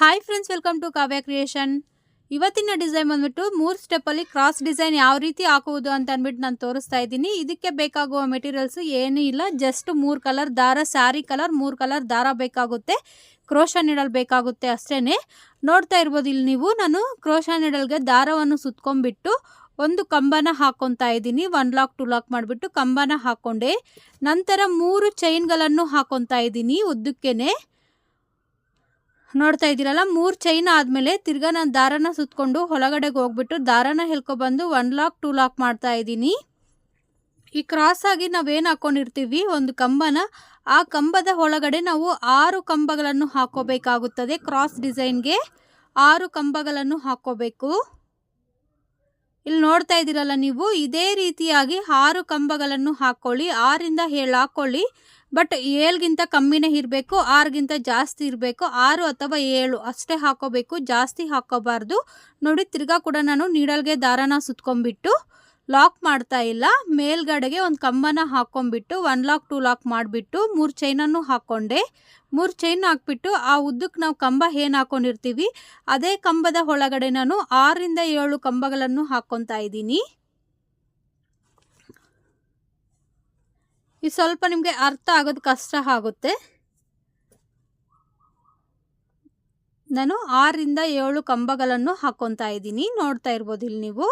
Hi friends welcome to Kavya creation ಇವತ್ತಿನ design ಬಂದ್ಬಿಟ್ಟು ಮೂರು ಸ್ಟೆಪ್ಪಲ್ಲಿ ಕ್ರಾಸ್ ಡಿಸೈನ್ ಯಾವ ರೀತಿ ಹಾಕುವುದು ಅಂತ ಅಂದ್ಬಿಟ್ಟು ನಾನು ತೋರಿಸ್ತಾ ಇದ್ದೀನಿ. ಇದಕ್ಕೆ ಬೇಕಾಗುವ ಮೆಟೀರಿಯಲ್ಸ್ ಏನೂ ಇಲ್ಲ. ಜಸ್ಟ್ ಮೂರು ಕಲರ್ ದಾರ ಸ್ಯಾರಿ ಕಲರ್ ಮೂರು ಕಲರ್ ದಾರ ಬೇಕಾಗುತ್ತೆ. ಕ್ರೋಶ ನೀಡಲ್ ಬೇಕಾಗುತ್ತೆ ಅಷ್ಟೇ ನೋಡ್ತಾ ಇರ್ಬೋದು ಇಲ್ಲಿ ನೀವು. ನಾನು ಕ್ರೋಶ ನೀಡಲ್ಗೆ ದಾರವನ್ನು ಸುತ್ಕೊಂಡ್ಬಿಟ್ಟು ಒಂದು ಕಂಬನ ಹಾಕೊತಾ ಇದ್ದೀನಿ. ಒನ್ ಲಾಕ್ ಟು ಲಾಕ್ ಮಾಡಿಬಿಟ್ಟು ಕಂಬನ ಹಾಕ್ಕೊಂಡೆ ನಂತರ ಮೂರು ಚೈನ್ಗಳನ್ನು ಹಾಕೊತಾ ಇದ್ದೀನಿ ಉದ್ದಕ್ಕೇನೆ. ನೋಡ್ತಾ ಇದ್ದೀರಲ್ಲ, ಮೂರು ಚೈನ್ ಆದಮೇಲೆ ತಿರ್ಗಾ ನಾನು ದಾರನ ಸುತ್ಕೊಂಡು ಹೊಲಗಡೆಗೆ ಹೋಗ್ಬಿಟ್ಟು ದಾರನ ಹೆಲ್ಕೊಬಂದು ಒನ್ ಲಾಕ್ ಟೂ ಲಾಕ್ ಮಾಡ್ತಾ ಇದ್ದೀನಿ. ಈ ಕ್ರಾಸ್ ಆಗಿ ನಾವೇನು ಹಾಕ್ಕೊಂಡಿರ್ತೀವಿ ಒಂದು ಕಂಬನ, ಆ ಕಂಬದ ಒಳಗಡೆ ನಾವು ಆರು ಕಂಬಗಳನ್ನು ಹಾಕೋಬೇಕಾಗುತ್ತದೆ ಕ್ರಾಸ್ ಡಿಸೈನ್ಗೆ ಆರು ಕಂಬಗಳನ್ನು ಹಾಕೋಬೇಕು. ಇಲ್ಲಿ ನೋಡ್ತಾ ಇದ್ದೀರಲ್ಲ ನೀವು, ಇದೇ ರೀತಿಯಾಗಿ ಆರು ಕಂಬಗಳನ್ನು ಹಾಕ್ಕೊಳ್ಳಿ ಆರಿಂದ ಏಳು ಹಾಕ್ಕೊಳ್ಳಿ ಬಟ್ ಏಳ್ಗಿಂತ ಕಮ್ಮಿನೇ ಇರಬೇಕು, ಆರುಗಿಂತ ಜಾಸ್ತಿ ಇರಬೇಕು, ಆರು ಅಥವಾ ಏಳು ಅಷ್ಟೇ ಹಾಕೋಬೇಕು, ಜಾಸ್ತಿ ಹಾಕೋಬಾರ್ದು. ನೋಡಿ, ತಿರ್ಗಾ ಕೂಡ ನಾನು ನೀಡಲ್ಗೆ ದಾರನ ಸುತ್ಕೊಂಡ್ಬಿಟ್ಟು ಲಾಕ್ ಮಾಡ್ತಾ ಇಲ್ಲ. ಮೇಲ್ಗಡೆಗೆ ಒಂದು ಕಂಬನ ಹಾಕೊಂಡ್ಬಿಟ್ಟು ಒನ್ ಲಾಕ್ ಟೂ ಲಾಕ್ ಮಾಡಿಬಿಟ್ಟು ಮೂರು ಚೈನನ್ನು ಹಾಕ್ಕೊಂಡೆ ಮೂರು ಚೈನ್ ಹಾಕ್ಬಿಟ್ಟು ಆ ಉದ್ದಕ್ಕೆ ನಾವು ಕಂಬ ಏನು ಹಾಕ್ಕೊಂಡಿರ್ತೀವಿ ಅದೇ ಕಂಬದ ಒಳಗಡೆ ನಾನು ಆರರಿಂದ ಏಳು ಕಂಬಗಳನ್ನು ಹಾಕ್ಕೊತಾ ಇದ್ದೀನಿ. ಇದು ಸ್ವಲ್ಪ ನಿಮಗೆ ಅರ್ಥ ಆಗೋದು ಕಷ್ಟ ಆಗುತ್ತೆ. ನಾನು ಆರರಿಂದ ಏಳು ಕಂಬಗಳನ್ನು ಹಾಕ್ಕೊತಾ ಇದ್ದೀನಿ. ನೋಡ್ತಾ ಇರ್ಬೋದು ಇಲ್ಲಿ ನೀವು.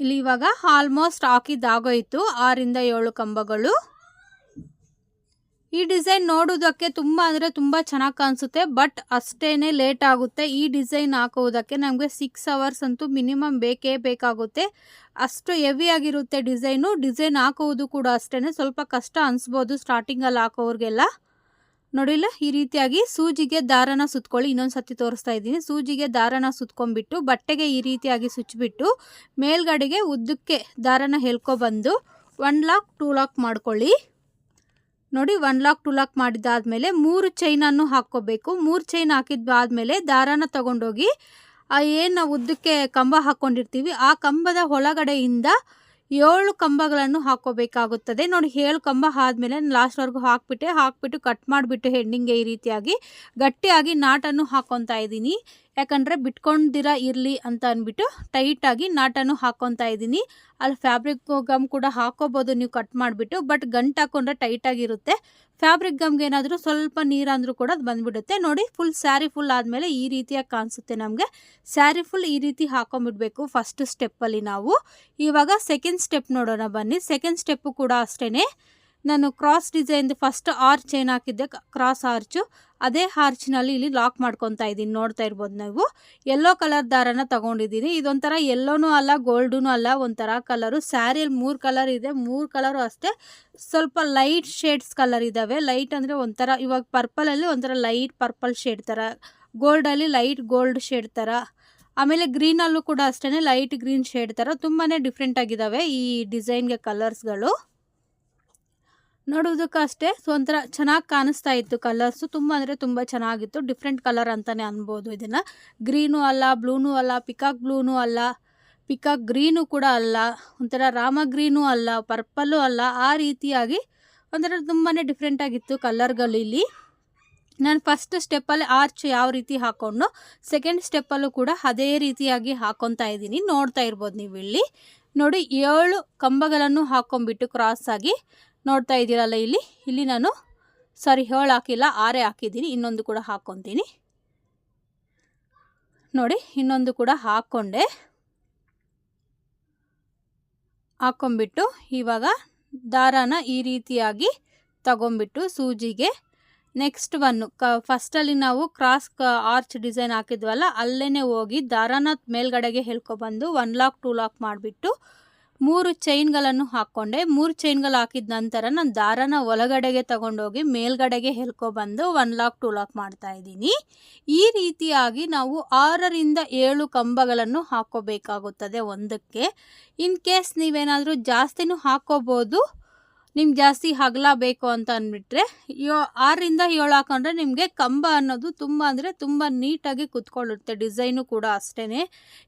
ಇಲ್ಲಿ ಇವಾಗ ಆಲ್ಮೋಸ್ಟ್ ಹಾಕಿದ್ದಾಗೋಯಿತು ಆರಿಂದ ಏಳು ಕಂಬಗಳು. ಈ ಡಿಸೈನ್ ನೋಡೋದಕ್ಕೆ ತುಂಬ ಅಂದರೆ ತುಂಬ ಚೆನ್ನಾಗಿ ಕಾಣಿಸುತ್ತೆ ಬಟ್ ಅಷ್ಟೇ ಲೇಟ್ ಆಗುತ್ತೆ. ಈ ಡಿಸೈನ್ ಹಾಕುವುದಕ್ಕೆ ನಮಗೆ ಸಿಕ್ಸ್ ಅವರ್ಸ್ ಅಂತೂ ಮಿನಿಮಮ್ ಬೇಕೇ ಬೇಕಾಗುತ್ತೆ. ಅಷ್ಟು ಹೆವಿ ಆಗಿರುತ್ತೆ ಡಿಸೈನು ಡಿಸೈನ್ ಹಾಕುವುದು ಕೂಡ ಅಷ್ಟೇ ಸ್ವಲ್ಪ ಕಷ್ಟ ಅನಿಸ್ಬೋದು ಸ್ಟಾರ್ಟಿಂಗಲ್ಲಿ ಹಾಕೋರಿಗೆಲ್ಲ. ನೋಡಿಲ್ಲ, ಈ ರೀತಿಯಾಗಿ ಸೂಜಿಗೆ ದಾರನ ಸುತ್ಕೊಳ್ಳಿ. ಇನ್ನೊಂದು ಸತಿ ತೋರಿಸ್ತಾ ಇದ್ದೀನಿ. ಸೂಜಿಗೆ ದಾರನ ಸುತ್ಕೊಂಡ್ಬಿಟ್ಟು, ಬಟ್ಟೆಗೆ ಈ ರೀತಿಯಾಗಿ ಸುಚ್ಚಿಬಿಟ್ಟು, ಮೇಲ್ಗಡೆಗೆ ಉದ್ದಕ್ಕೆ ದಾರನ ಹೇಳ್ಕೊಬಂದು ಒನ್ ಲಾಕ್ ಟೂ ಲಾಕ್ ಮಾಡ್ಕೊಳ್ಳಿ. ನೋಡಿ ಒನ್ ಲಾಕ್ ಟು ಲಾಕ್ ಮಾಡಿದ್ದಾದಮೇಲೆ ಮೂರು ಚೈನನ್ನು ಹಾಕ್ಕೋಬೇಕು. ಮೂರು ಚೈನ್ ಹಾಕಿದ್ದಾದಮೇಲೆ ದಾರಾನ ತೊಗೊಂಡೋಗಿ ಏನು ಉದ್ದಕ್ಕೆ ಕಂಬ ಹಾಕ್ಕೊಂಡಿರ್ತೀವಿ, ಆ ಕಂಬದ ಒಳಗಡೆಯಿಂದ ಏಳು ಕಂಬಗಳನ್ನು ಹಾಕೋಬೇಕಾಗುತ್ತದೆ. ನೋಡಿ, ಏಳು ಕಂಬ ಆದಮೇಲೆ ಲಾಸ್ಟ್ವರೆಗೂ ಹಾಕ್ಬಿಟ್ಟೆ. ಹಾಕ್ಬಿಟ್ಟು ಕಟ್ ಮಾಡಿಬಿಟ್ಟು ಹೆಣ್ಣಿಂಗೆ ಈ ರೀತಿಯಾಗಿ ಗಟ್ಟಿಯಾಗಿ ನಾಟನ್ನು ಹಾಕೊತಾ ಇದ್ದೀನಿ. ಯಾಕಂದರೆ ಬಿಟ್ಕೊಂಡಿರ ಇರಲಿ ಅಂತ ಅಂದ್ಬಿಟ್ಟು ಟೈಟಾಗಿ ನಾಟನ್ನು ಹಾಕೊತಾ ಇದ್ದೀನಿ. ಅಲ್ಲಿ ಫ್ಯಾಬ್ರಿಕ್ ಗಮ್ ಕೂಡ ಹಾಕೋಬೋದು ನೀವು ಕಟ್ ಮಾಡಿಬಿಟ್ಟು ಬಟ್ ಗಂಟು ಹಾಕೊಂಡ್ರೆ ಟೈಟಾಗಿರುತ್ತೆ ಫ್ಯಾಬ್ರಿಕ್ ಗಮ್ಗೆ ಏನಾದರೂ ಸ್ವಲ್ಪ ನೀರಂದರೂ ಕೂಡ ಅದು ಬಂದುಬಿಡುತ್ತೆ. ನೋಡಿ ಫುಲ್ ಸ್ಯಾರಿ ಫುಲ್ ಆದಮೇಲೆ ಈ ರೀತಿಯಾಗಿ ಕಾಣಿಸುತ್ತೆ ನಮಗೆ. ಸ್ಯಾರಿ ಫುಲ್ ಈ ರೀತಿ ಹಾಕೊಂಬಿಡಬೇಕು ಫಸ್ಟ್ ಸ್ಟೆಪ್ಪಲ್ಲಿ ನಾವು. ಇವಾಗ ಸೆಕೆಂಡ್ ಸ್ಟೆಪ್ ನೋಡೋಣ ಬನ್ನಿ. ಸೆಕೆಂಡ್ ಸ್ಟೆಪ್ಪು ಕೂಡ ಅಷ್ಟೇ ನಾನು ಕ್ರಾಸ್ ಡಿಸೈನ್ದು ಫಸ್ಟ್ ಆರ್ಚ್ ಏನು ಹಾಕಿದ್ದೆ ಕ್ರಾಸ್ ಆರ್ಚು ಅದೇ ಆರ್ಚ್ನಲ್ಲಿ ಇಲ್ಲಿ ಲಾಕ್ ಮಾಡ್ಕೊತಾ ಇದ್ದೀನಿ, ನೋಡ್ತಾ ಇರ್ಬೋದು ನಾವು. ಎಲ್ಲೋ ಕಲರ್ ದಾರನ ತೊಗೊಂಡಿದ್ದೀನಿ. ಇದೊಂಥರ ಎಲ್ಲೋನೂ ಅಲ್ಲ ಗೋಲ್ಡೂ ಅಲ್ಲ, ಒಂಥರ ಕಲರು ಸ್ಯಾರಿಯಲ್ಲಿ ಮೂರು ಕಲರ್ ಇದೆ, ಮೂರು ಕಲರು ಅಷ್ಟೇ. ಸ್ವಲ್ಪ ಲೈಟ್ ಶೇಡ್ಸ್ ಕಲರ್ ಇದ್ದಾವೆ ಲೈಟ್ ಅಂದರೆ ಒಂಥರ, ಇವಾಗ ಪರ್ಪಲಲ್ಲಿ ಒಂಥರ ಲೈಟ್ ಪರ್ಪಲ್ ಶೇಡ್ ಥರ ಗೋಲ್ಡಲ್ಲಿ ಲೈಟ್ ಗೋಲ್ಡ್ ಶೇಡ್ ಥರ ಆಮೇಲೆ ಗ್ರೀನಲ್ಲೂ ಕೂಡ ಅಷ್ಟೇ ಲೈಟ್ ಗ್ರೀನ್ ಶೇಡ್ ಥರ ತುಂಬಾ ಡಿಫ್ರೆಂಟ್ ಆಗಿದ್ದಾವೆ ಈ ಡಿಸೈನ್ಗೆ ಕಲರ್ಸ್ಗಳು ನೋಡೋದಕ್ಕೆ ಅಷ್ಟೇ ಒಂಥರ ಚೆನ್ನಾಗಿ ಕಾಣಿಸ್ತಾ ಇತ್ತು ಕಲರ್ಸು ತುಂಬ ಅಂದರೆ ತುಂಬ ಚೆನ್ನಾಗಿತ್ತು. ಡಿಫ್ರೆಂಟ್ ಕಲರ್ ಅಂತಲೇ ಅನ್ಬೋದು ಇದನ್ನು. ಗ್ರೀನು ಅಲ್ಲ ಬ್ಲೂನೂ ಅಲ್ಲ ಪಿಕಾಕ್ ಬ್ಲೂನೂ ಅಲ್ಲ ಪಿಕಾಕ್ ಗ್ರೀನು ಕೂಡ ಅಲ್ಲ, ಒಂಥರ ರಾಮ ಗ್ರೀನು ಅಲ್ಲ ಪರ್ಪಲ್ಲು ಅಲ್ಲ, ಆ ರೀತಿಯಾಗಿ ಒಂಥರ ತುಂಬಾ ಡಿಫ್ರೆಂಟಾಗಿತ್ತು ಕಲರ್ಗಳು ಇಲ್ಲಿ. ನಾನು ಫಸ್ಟ್ ಸ್ಟೆಪ್ಪಲ್ಲಿ ಆರ್ಚ್ ಯಾವ ರೀತಿ ಹಾಕ್ಕೊಂಡು ಸೆಕೆಂಡ್ ಸ್ಟೆಪ್ಪಲ್ಲೂ ಕೂಡ ಅದೇ ರೀತಿಯಾಗಿ ಹಾಕ್ಕೊತಾ ಇದ್ದೀನಿ. ನೋಡ್ತಾ ಇರ್ಬೋದು ನೀವು ಇಲ್ಲಿ ನೋಡಿ ಏಳು ಕಂಬಗಳನ್ನು ಹಾಕ್ಕೊಂಬಿಟ್ಟು ಕ್ರಾಸ್ ಆಗಿ ನೋಡ್ತಾ ಇದ್ದೀರಲ್ಲ ಇಲ್ಲಿ? ಇಲ್ಲಿ ನಾನು ಸಾರಿ, ಹೋಳು ಹಾಕಿಲ್ಲ, ಆರೆ ಹಾಕಿದ್ದೀನಿ, ಇನ್ನೊಂದು ಕೂಡ ಹಾಕ್ಕೊತೀನಿ. ನೋಡಿ, ಇನ್ನೊಂದು ಕೂಡ ಹಾಕ್ಕೊಂಡೆ. ಹಾಕ್ಕೊಂಬಿಟ್ಟು ಇವಾಗ ದಾರಾನ ಈ ರೀತಿಯಾಗಿ ತಗೊಂಬಿಟ್ಟು ಸೂಜಿಗೆ ನೆಕ್ಸ್ಟ್ ಒನ್ನು ಕ ಫಸ್ಟಲ್ಲಿ ನಾವು ಕ್ರಾಸ್ ಆರ್ಚ್ ಡಿಸೈನ್ ಹಾಕಿದ್ವಲ್ಲ ಅಲ್ಲೇ ಹೋಗಿ ದಾರಾನ ಮೇಲ್ಗಡೆಗೆ ಹೇಳ್ಕೊಬಂದು ಒನ್ ಲಾಕ್ ಟೂ ಲಾಕ್ ಮಾಡಿಬಿಟ್ಟು ಮೂರು ಚೈನ್ಗಳನ್ನು ಹಾಕ್ಕೊಂಡೆ. ಮೂರು ಚೈನ್ಗಳು ಹಾಕಿದ ನಂತರ ನಾನು ದಾರನ ಒಳಗಡೆಗೆ ತಗೊಂಡೋಗಿ ಮೇಲ್ಗಡೆಗೆ ಹೆಲ್ಕೊಬಂದು ಒನ್ ಲಾಕ್, ಟೂ ಲಾಕ್ ಮಾಡ್ತಾ ಇದ್ದೀನಿ. ಈ ರೀತಿಯಾಗಿ ನಾವು ಆರರಿಂದ ಏಳು ಕಂಬಗಳನ್ನು ಹಾಕ್ಕೋಬೇಕಾಗುತ್ತದೆ ಒಂದಕ್ಕೆ. ಇನ್ ಕೇಸ್ ನೀವೇನಾದರೂ ಜಾಸ್ತಿನೂ ಹಾಕ್ಕೋಬೋದು ನಿಮ್ಗೆ ಜಾಸ್ತಿ ಹಗಲ ಬೇಕು ಅಂತ ಅಂದ್ಬಿಟ್ರೆ ಯೋ ಆರರಿಂದ ಏಳು ಹಾಕೊಂಡ್ರೆ ನಿಮಗೆ ಕಂಬ ಅನ್ನೋದು ತುಂಬ ಅಂದರೆ ತುಂಬ ನೀಟಾಗಿ ಕುತ್ಕೊಳ್ಳುತ್ತೆ, ಡಿಸೈನು ಕೂಡ ಅಷ್ಟೇ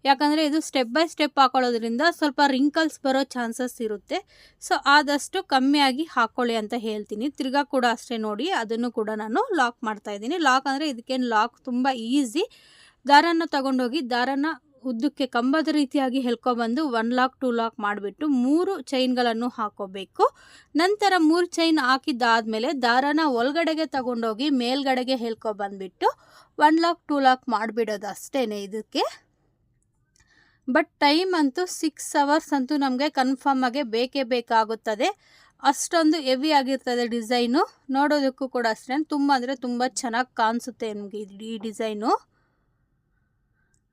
ಯಾಕಂದರೆ ಇದು ಸ್ಟೆಪ್ ಬೈ ಸ್ಟೆಪ್ ಹಾಕೊಳ್ಳೋದ್ರಿಂದ ಸ್ವಲ್ಪ ರಿಂಕಲ್ಸ್ ಬರೋ ಚಾನ್ಸಸ್ ಇರುತ್ತೆ. ಸೊ ಆದಷ್ಟು ಕಮ್ಮಿಯಾಗಿ ಹಾಕ್ಕೊಳ್ಳಿ ಅಂತ ಹೇಳ್ತೀನಿ. ತಿರ್ಗಾ ಕೂಡ ಅಷ್ಟೇ ನೋಡಿ, ಅದನ್ನು ಕೂಡ ನಾನು ಲಾಕ್ ಮಾಡ್ತಾ ಇದ್ದೀನಿ. ಲಾಕ್ ಅಂದರೆ ಇದಕ್ಕೇನು ಲಾಕ್ ತುಂಬ ಈಸಿ ದಾರನ ತಗೊಂಡೋಗಿ ದಾರನ ಉದ್ದಕ್ಕೆ ಕಂಬದ ರೀತಿಯಾಗಿ ಹೆಲ್ಕೊಬಂದು ಒನ್ ಲಾಕ್ ಟೂ ಲಾಕ್ ಮಾಡಿಬಿಟ್ಟು ಮೂರು ಚೈನ್ಗಳನ್ನು ಹಾಕೋಬೇಕು. ನಂತರ ಮೂರು ಚೈನ್ ಹಾಕಿದ್ದಾದಮೇಲೆ ದಾರನ ಒಳಗಡೆಗೆ ತಗೊಂಡೋಗಿ ಮೇಲ್ಗಡೆಗೆ ಬಂದುಬಿಟ್ಟು ಒನ್ ಲಾಕ್ ಟೂ ಲಾಕ್ ಮಾಡಿಬಿಡೋದು ಅಷ್ಟೇ ಇದಕ್ಕೆ. ಬಟ್ ಟೈಮ್ ಅಂತೂ ಸಿಕ್ಸ್ ಅವರ್ಸ್ ಅಂತೂ ನಮಗೆ ಕನ್ಫರ್ಮ್ ಆಗಿ ಬೇಕೇ ಬೇಕಾಗುತ್ತದೆ. ಅಷ್ಟೊಂದು ಹೆವಿ ಆಗಿರ್ತದೆ ಡಿಸೈನು ನೋಡೋದಕ್ಕೂ ಕೂಡ ಅಷ್ಟೇ. ತುಂಬ ಅಂದರೆ ತುಂಬ ಚೆನ್ನಾಗಿ ಕಾಣಿಸುತ್ತೆ ನಮಗೆ ಈ ಡಿಸೈನು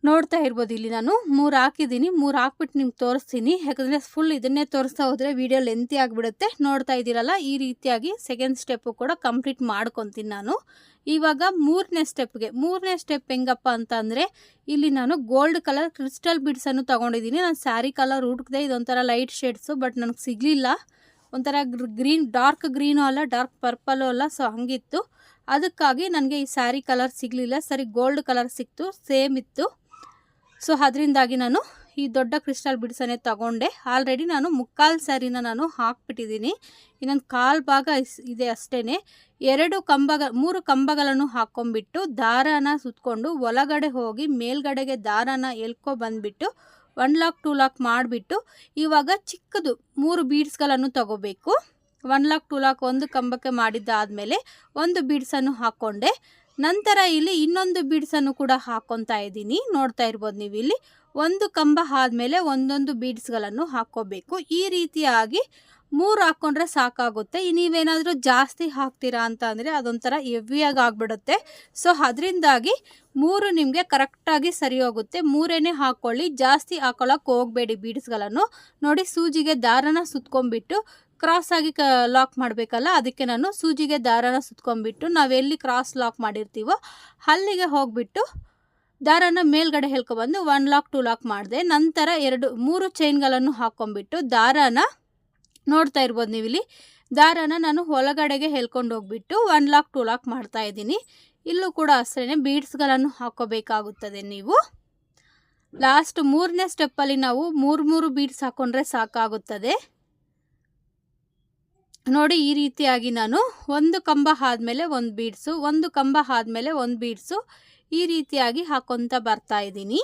ನೋಡ್ತಾ ಇರ್ಬೋದು. ಇಲ್ಲಿ ನಾನು ಮೂರು ಹಾಕಿದ್ದೀನಿ. ಮೂರು ಹಾಕ್ಬಿಟ್ಟು ನಿಮ್ಗೆ ತೋರಿಸ್ತೀನಿ. ಯಾಕಂದರೆ ಫುಲ್ ಇದನ್ನೇ ತೋರಿಸ್ತಾ ಹೋದರೆ ವೀಡಿಯೋ ಲೆಂತಿ ಆಗಿಬಿಡುತ್ತೆ. ನೋಡ್ತಾ ಇದ್ದೀರಲ್ಲ, ಈ ರೀತಿಯಾಗಿ ಸೆಕೆಂಡ್ ಸ್ಟೆಪ್ಪು ಕೂಡ ಕಂಪ್ಲೀಟ್ ಮಾಡ್ಕೊತೀನಿ ನಾನು. ಇವಾಗ ಮೂರನೇ ಸ್ಟೆಪ್ಗೆ ಮೂರನೇ ಸ್ಟೆಪ್ ಹೆಂಗಪ್ಪ ಅಂತ ಅಂದರೆ ಇಲ್ಲಿ ನಾನು ಗೋಲ್ಡ್ ಕಲರ್ ಕ್ರಿಸ್ಟಲ್ ಬಿಡ್ಸನ್ನು ತೊಗೊಂಡಿದ್ದೀನಿ. ನಾನು ಸ್ಯಾರಿ ಕಲರ್ ಹುಡುಕ್ದೆ ಇದೊಂಥರ ಲೈಟ್ ಶೇಡ್ಸು ಬಟ್ ನನಗೆ ಸಿಗಲಿಲ್ಲ. ಒಂಥರ ಗ್ರೀನ್ ಡಾರ್ಕ್ ಗ್ರೀನು ಅಲ್ಲ ಡಾರ್ಕ್ ಪರ್ಪಲು ಅಲ್ಲ ಸೊ ಹಂಗಿತ್ತು. ಅದಕ್ಕಾಗಿ ನನಗೆ ಈ ಸ್ಯಾರಿ ಕಲರ್ ಸಿಗಲಿಲ್ಲ. ಸರಿ ಗೋಲ್ಡ್ ಕಲರ್ ಸಿಕ್ತು ಸೇಮ್ ಇತ್ತು. ಸೊ ಅದರಿಂದಾಗಿ ನಾನು ಈ ದೊಡ್ಡ ಕ್ರಿಸ್ಟಲ್ ಬಿಡಿಸನೆ ತಗೊಂಡೆ. ಆಲ್ರೆಡಿ ನಾನು ಮುಕ್ಕಾಲು ಸ್ಯಾರಿನ ನಾನು ಹಾಕ್ಬಿಟ್ಟಿದ್ದೀನಿ. ಇನ್ನೊಂದು ಕಾಲು ಭಾಗ ಇದೆ ಅಷ್ಟೇ ಎರಡು ಕಂಬಗ, ಮೂರು ಕಂಬಗಳನ್ನು ಹಾಕ್ಕೊಂಬಿಟ್ಟು ದಾರನ ಸುತ್ತಕೊಂಡು ಒಳಗಡೆ ಹೋಗಿ ಮೇಲ್ಗಡೆಗೆ ದಾರನ ಎಲ್ಕೊ ಬಂದುಬಿಟ್ಟು ಒನ್ ಲಾಕ್ ಟೂ ಲಾಕ್ ಮಾಡಿಬಿಟ್ಟು ಇವಾಗ ಚಿಕ್ಕದು ಮೂರು ಬೀಡ್ಸ್ಗಳನ್ನು ತಗೋಬೇಕು. ಒನ್ ಲಾಕ್ ಟೂ ಲಾಕ್ ಒಂದು ಕಂಬಕ್ಕೆ ಮಾಡಿದ್ದಾದಮೇಲೆ ಒಂದು ಬೀಡ್ಸನ್ನು ಹಾಕ್ಕೊಂಡೆ ನಂತರ ಇಲ್ಲಿ ಇನ್ನೊಂದು ಬೀಡ್ಸನ್ನು ಕೂಡ ಹಾಕ್ಕೊತಾ ಇದ್ದೀನಿ. ನೋಡ್ತಾ ಇರ್ಬೋದು ನೀವು ಇಲ್ಲಿ. ಒಂದು ಕಂಬ ಆದಮೇಲೆ ಒಂದೊಂದು ಬೀಡ್ಸ್ಗಳನ್ನು ಹಾಕ್ಕೋಬೇಕು. ಈ ರೀತಿಯಾಗಿ ಮೂರು ಹಾಕ್ಕೊಂಡ್ರೆ ಸಾಕಾಗುತ್ತೆ. ನೀವೇನಾದರೂ ಜಾಸ್ತಿ ಹಾಕ್ತೀರಾ ಅಂತ ಅಂದರೆ ಅದೊಂಥರ ಹೆವಿಯಾಗಿ ಆಗಿಬಿಡುತ್ತೆ. ಸೊ, ಅದರಿಂದಾಗಿ ಮೂರು ನಿಮಗೆ ಕರೆಕ್ಟಾಗಿ ಸರಿ ಹೋಗುತ್ತೆ. ಮೂರೇನೇ ಹಾಕ್ಕೊಳ್ಳಿ ಜಾಸ್ತಿ ಹಾಕೊಳ್ಳೋಕೆ ಹೋಗಬೇಡಿ ಬೀಡ್ಸ್ಗಳನ್ನು. ನೋಡಿ ಸೂಜಿಗೆ ದಾರನ ಸುತ್ಕೊಂಡ್ಬಿಟ್ಟು ಕ್ರಾಸ್ ಆಗಿ ಲಾಕ್ ಮಾಡಬೇಕಲ್ಲ, ಅದಕ್ಕೆ ನಾನು ಸೂಜಿಗೆ ದಾರನ ಸುತ್ಕೊಂಡ್ಬಿಟ್ಟು ನಾವೆಲ್ಲಿ ಕ್ರಾಸ್ ಲಾಕ್ ಮಾಡಿರ್ತೀವೋ ಅಲ್ಲಿಗೆ ಹೋಗಿಬಿಟ್ಟು ದಾರನ ಮೇಲ್ಗಡೆ ಹೇಳ್ಕೊಬಂದು ಒನ್ ಲಾಕ್ ಟೂ ಲಾಕ್ ಮಾಡಿದೆ. ನಂತರ ಎರಡು, ಮೂರು ಚೈನ್ಗಳನ್ನು ಹಾಕ್ಕೊಂಬಿಟ್ಟು ದಾರನ ನೋಡ್ತಾ ಇರ್ಬೋದು ನೀವು ಇಲ್ಲಿ ದಾರನ ನಾನು ಒಳಗಡೆಗೆ ಹೇಳ್ಕೊಂಡು ಹೋಗ್ಬಿಟ್ಟು ಒನ್ ಲಾಕ್ ಟೂ ಲಾಕ್ ಮಾಡ್ತಾ ಇದ್ದೀನಿ. ಇಲ್ಲೂ ಕೂಡ ಅಷ್ಟೇ ಬೀಡ್ಸ್ಗಳನ್ನು ಹಾಕೋಬೇಕಾಗುತ್ತದೆ ನೀವು. ಲಾಸ್ಟ್ ಮೂರನೇ ಸ್ಟೆಪ್ಪಲ್ಲಿ ನಾವು ಮೂರು ಮೂರು ಬೀಡ್ಸ್ ಹಾಕ್ಕೊಂಡ್ರೆ ಸಾಕಾಗುತ್ತದೆ. ನೋಡಿ ಈ ರೀತಿಯಾಗಿ ನಾನು ಒಂದು ಕಂಬ ಆದಮೇಲೆ ಒಂದು ಬೀಡ್ಸು, ಒಂದು ಕಂಬ ಆದಮೇಲೆ ಒಂದು ಬೀಡ್ಸು ಈ ರೀತಿಯಾಗಿ ಹಾಕೊತ ಬರ್ತಾ ಇದ್ದೀನಿ.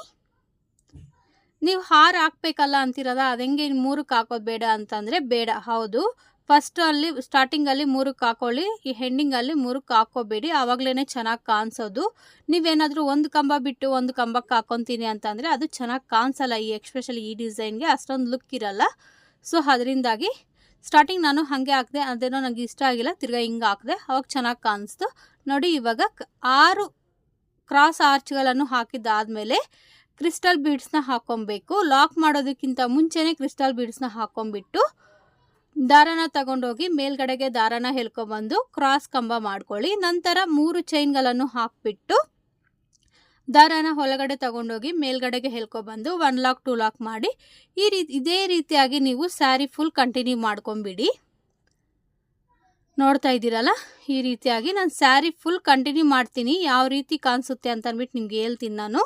ನೀವು ಹಾರ ಹಾಕ್ಬೇಕಲ್ಲ ಅಂತಿರೋದ ಹೆಂಗೆ ಮೂರಕ್ಕೆ ಹಾಕೋದು ಬೇಡ ಅಂತಂದರೆ ಬೇಡ, ಹೌದು. ಫಸ್ಟ್ ಅಲ್ಲಿ ಸ್ಟಾರ್ಟಿಂಗಲ್ಲಿ ಮೂರಕ್ಕೆ ಹಾಕೊಳ್ಳಿ, ಈ ಹೆಂಡಿಂಗಲ್ಲಿ ಮೂರಕ್ಕೆ ಹಾಕೋಬೇಡಿ ಆವಾಗಲೇ ಚೆನ್ನಾಗಿ ಕಾಣಿಸೋದು. ನೀವೇನಾದರೂ ಒಂದು ಕಂಬ ಬಿಟ್ಟು ಒಂದು ಕಂಬಕ್ಕೆ ಹಾಕೊತೀನಿ ಅಂತಂದರೆ ಅದು ಚೆನ್ನಾಗಿ ಕಾಣಿಸಲ್ಲ, ಈ ಎಕ್ಸ್ಪೆಷಲಿ ಈ ಡಿಸೈನ್ಗೆ ಅಷ್ಟೊಂದು ಲುಕ್ ಇರಲ್ಲ. ಸೊ ಅದರಿಂದಾಗಿ ಸ್ಟಾರ್ಟಿಂಗ್ ನಾನು ಹಾಗೆ ಹಾಕಿದೆ, ಅದೇನೋ ನನಗೆ ಇಷ್ಟ ಆಗಿಲ್ಲ, ತಿರ್ಗಾ ಹಿಂಗೆ ಹಾಕಿದೆ. ಅವಾಗ ಚೆನ್ನಾಗಿ ಕಾಣಿಸ್ತು ನೋಡಿ ಇವಾಗ ಆರು ಕ್ರಾಸ್ ಆರ್ಚ್ಗಳನ್ನು ಹಾಕಿದ್ದಾದಮೇಲೆ ಕ್ರಿಸ್ಟಲ್ ಬೀಡ್ಸ್ನ ಹಾಕ್ಕೊಬೇಕು. ಲಾಕ್ ಮಾಡೋದಕ್ಕಿಂತ ಮುಂಚೆನೇ ಕ್ರಿಸ್ಟಲ್ ಬೀಡ್ಸ್ನ ಹಾಕ್ಕೊಂಬಿಟ್ಟು ದಾರನ ತಗೊಂಡೋಗಿ ಮೇಲ್ಗಡೆಗೆ ದಾರನ ಹೇಳ್ಕೊಬಂದು ಕ್ರಾಸ್ ಕಂಬ ಮಾಡ್ಕೊಳ್ಳಿ. ನಂತರ ಮೂರು ಚೈನ್ಗಳನ್ನು ಹಾಕ್ಬಿಟ್ಟು ದಾರನ ಹೊಲಗಡೆ ತಗೊಂಡೋಗಿ ಮೇಲ್ಗಡೆಗೆ ಹೇಳ್ಕೊಬಂದು ಒನ್ ಲಾಕ್ ಟೂ ಲಾಕ್ ಮಾಡಿ, ಈ ರೀತಿ, ಇದೇ ರೀತಿಯಾಗಿ ನೀವು ಸ್ಯಾರಿ ಫುಲ್ ಕಂಟಿನ್ಯೂ ಮಾಡ್ಕೊಂಬಿಡಿ. ನೋಡ್ತಾ ಇದ್ದೀರಲ್ಲ? ಈ ರೀತಿಯಾಗಿ ನಾನು ಸ್ಯಾರಿ ಫುಲ್ ಕಂಟಿನ್ಯೂ ಮಾಡ್ತೀನಿ. ಯಾವ ರೀತಿ ಕಾಣಿಸುತ್ತೆ ಅಂತ ಅಂದ್ಬಿಟ್ಟು ನಿಮ್ಗೆ ಹೇಳ್ತೀನಿ ನಾನು.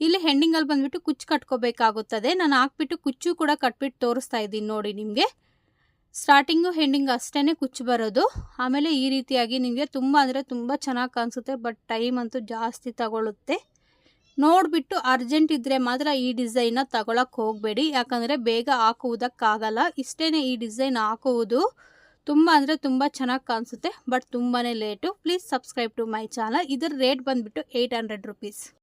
ಇಲ್ಲಿ ಹೆಂಡಿಂಗಲ್ಲಿ ಬಂದುಬಿಟ್ಟು ಕುಚ್ಚು ಕಟ್ಕೋಬೇಕಾಗುತ್ತದೆ. ನಾನು ಹಾಕ್ಬಿಟ್ಟು ಕುಚ್ಚು ಕೂಡ ಕಟ್ಬಿಟ್ಟು ತೋರಿಸ್ತಾ ಇದ್ದೀನಿ ನೋಡಿ ನಿಮಗೆ. ಸ್ಟಾರ್ಟಿಂಗು ಹೆಂಡಿಂಗ್ ಅಷ್ಟೇ ಕುಚ್ಚು ಬರೋದು ಆಮೇಲೆ ಈ ರೀತಿಯಾಗಿ ನಿಮಗೆ ತುಂಬ ಅಂದರೆ ತುಂಬ ಚೆನ್ನಾಗಿ ಕಾಣಿಸುತ್ತೆ ಬಟ್ ಟೈಮ್ ಅಂತೂ ಜಾಸ್ತಿ ತಗೊಳ್ಳುತ್ತೆ ನೋಡಿಬಿಟ್ಟು ಅರ್ಜೆಂಟ್ ಇದ್ದರೆ ಮಾತ್ರ ಈ ಡಿಸೈನ್ನ ತಗೊಳಕ್ಕೆ ಹೋಗಬೇಡಿ. ಯಾಕಂದರೆ ಬೇಗ ಹಾಕುವುದಕ್ಕಾಗಲ್ಲ. ಇಷ್ಟೇ ಈ ಡಿಸೈನ್ ಹಾಕುವುದು. ತುಂಬ ಅಂದರೆ ತುಂಬ ಚೆನ್ನಾಗಿ ಕಾಣಿಸುತ್ತೆ ಬಟ್ ತುಂಬಾ late please subscribe to my channel ಇದರ ರೇಟ್ ಬಂದುಬಿಟ್ಟು ಏಯ್ಟ್ ಹಂಡ್ರೆಡ್ ರುಪೀಸ್